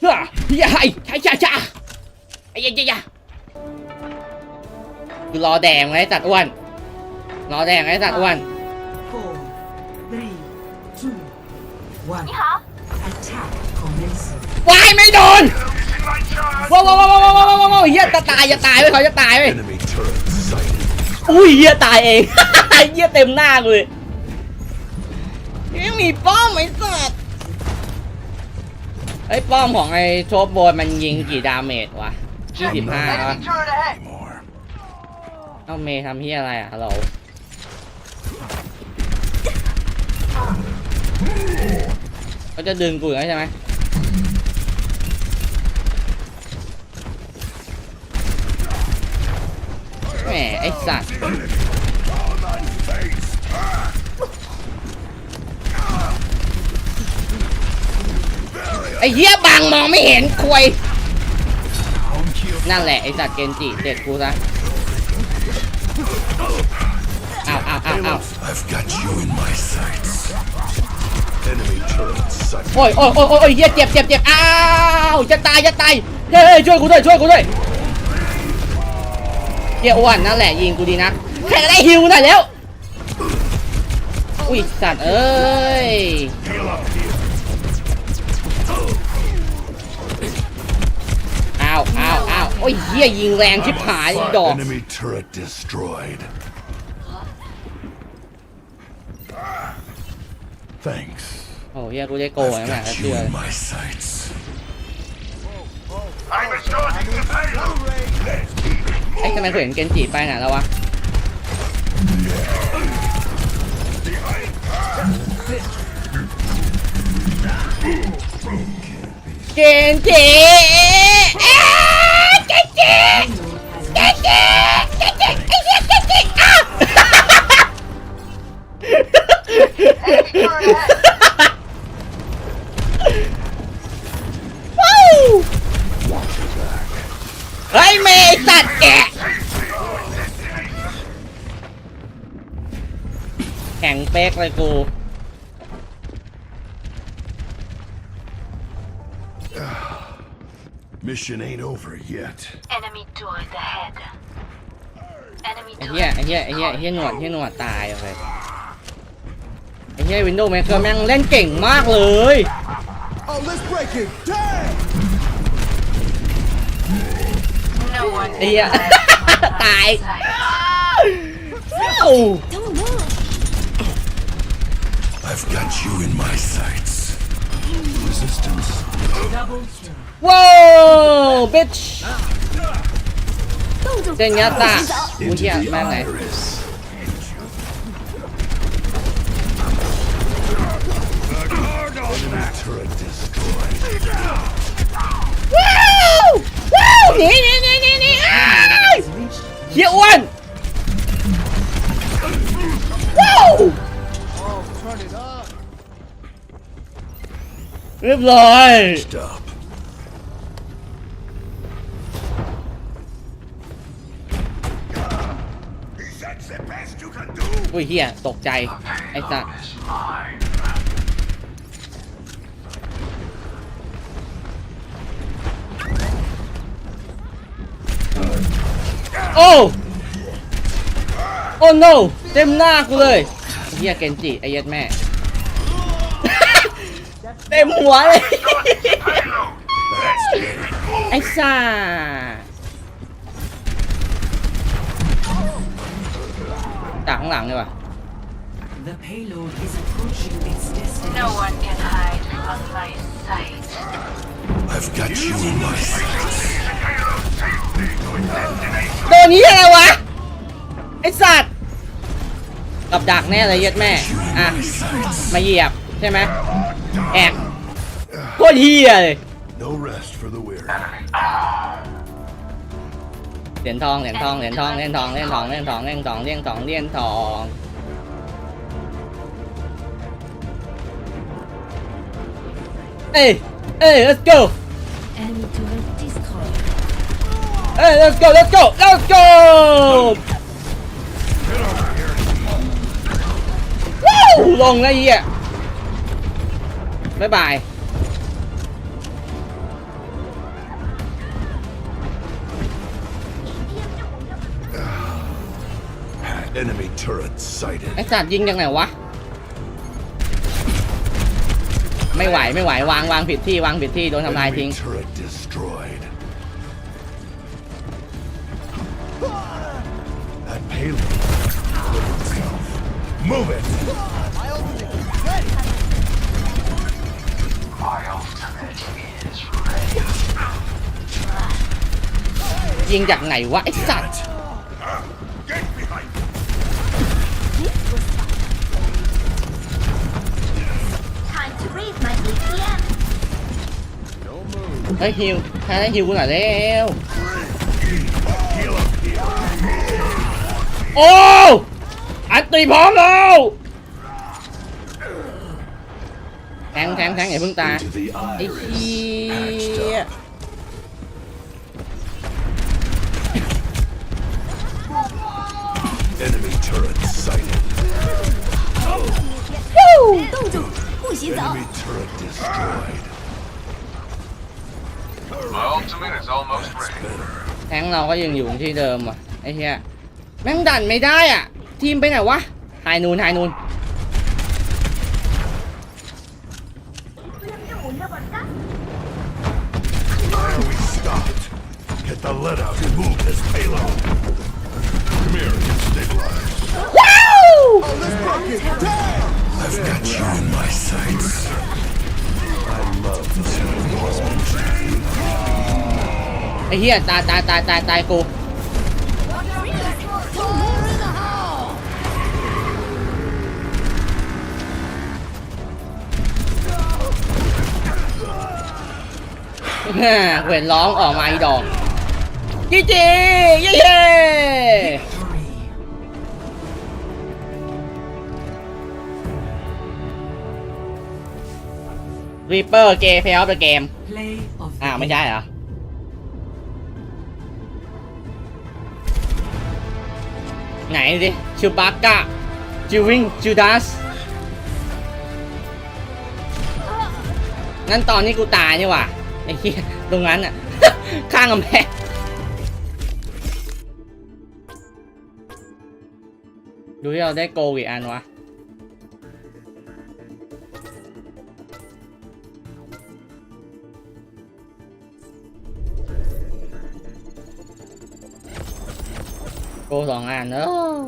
เฮ้ยเฮ้ยใช่ใช่ใช่ไอ้ยัยยัยคือรอแดงไว้ตัดอ้วน รอแดงไว้ตัดอ้วน Four, three, two, one. Attack commencing. วายไม่โดนว้าวว้าวว้าวว้าวว้าวว้าวว้าวเฮียจะตายจะตายไปเขาจะตายไป Enemy turret sighted. อุ้ยเฮียตายเอง เฮียเต็มหน้ากูเลยยังมีป้อมไอ้สัตว์ ไอ้ป้อมของไอ้โชบโบนมันยิงกี่ดาเมจวะยี่สิบห้าวะ Anymore. เอ้าเมย์ทำเฮียอะไรอะฮัลโหลเขาจะดึงกูอย่างนั้นใช่ไหมแหมไอ้สัตว์ ไอ้เหี้ยบังมองไม่เห็นควยนั่นแหละไอ้สัตว์เกนจิเด็ดกูซะอ้าวอ้าวอ้าวอ้าว I've got you in my sights. Enemy turret sighted. โอ้ยโอ้ยโอ้ยโอ้ยเฮียเจ็บเจ็บเจ็บอ้าวจะตายจะตายเฮ้ยช่วยกูด้วยช่วยกูด้วยเฮียอ้วนนั่นแหละยิงกูดีนะแค่ได้ฮิวหน่อยแล้วอุ้ยสัตว์เอ้ย โอ้ยเฮียยิงแรงชิบหายอีดอก Enemy turret destroyed. Thanks. โอ้เฮียกูได้โกง I've แล้วแหละ got เชื่ you อ in my sights. I'm restoring the payload. เอ้ยทำไมกูเห็นเกนจิไปไหนแล้ววะ เกนจิ เฮ้ยเมย์สัตว์แกะแข็งเป๊กเลยกู Mission ain't over yet. Enemy turret ahead. Enemy ไอ้เหี้ย turret. ไอ้เหี้ยไอ้เหี้ยไอ้เหี้ยหนวดไอ้เหี้ยหนวดตายโอเคไอ้ เหี้ยวินโดว์แมคเกอร์แม่งเล่นเก่งมากเลย Oh, let's break it down! No one ไอ้เหี้ยตาย sight. ว้าว I've got you in my sights. Resistance. Double kill. ว้าวบิชเจนยาตาอุ้ย Into เหี้ย the แม่งไหน iris. เรียบร้อย Stop. อุ้ยเฮียตกใจ ไอ้สัสโอ้โอ้ no เต็มหน้ากูเลยเฮียเกนจิไอ้เหี้ยัดแม่ เต็มหัวเลย ไอ้ซ่าจากข้างหลังเลยว่ะ The payload is approaching its destination. No one can hide from my sight. I've got you in my sights. โดนนี้อะไรวะ ไอ้สัตว์ กับดักแน่เลยเย็ดแม่ อะ มาเหยียบ ใช่ไหมแอกโคตรเฮียเลย No rest for the weary. เหรียญทองเหรียญทองเหรียญทองเหรียญทองเหรียญทองเหรียญทองเหรียญทองเหรียญทองเหรียญทองเอ้ยเอ้ย let's go Enemy turret destroyed. เอ้ย let's go let's go let's go วู้ลงแล้วไอ้เหี้ย บ๊ายบายไอ้จัตยิงยังไงวะ ไม่ไหวไม่ไหววางวางผิดที่วางผิดที่โดนทำลายทิ้งเยิงจากไหนวะ ไอ้สัตว์เฮ้ยฮิวใครได้ฮิวกูหน่อยเร็ว โอ้ อันตีพร้อมแล้ว แทงแทงแทงอย่าเพิ่งตาย To the ไอ้ iris. เหี้ย Enemy turret sighted. 冻住，不许走。 Enemy turret destroyed. My ultimate is almost ready. Better. แทงเราก็ยังอยู่ที่เดิมว่ะไอ้เหี้ยแม่งดันไม่ได้อ่ะ ทีมไปไหนวะหายนูนหายนูน stopped? Get the lead out and move this payload. Come here, get stabilized. I've got you in my sights. I love this involved. ไอ้เหี้ยตายตายตายตายตายกู เห็นร้องออกมาอีดอกจีจีเย้เย้ Three. รีเปอร์เกย์เพลย์ออฟเดอะเกม Play of the อ้าว ไม่ใช่เหรอ ไหนดิชูบากะจูวิงจูดัสงั้นตอนนี้กูตายนี่หว่า ไอ้เหี้ยตรงนั้นอะ ข้างกำแพงดูที่เราได้โกลกี่อันวะ โกสองอันเนออ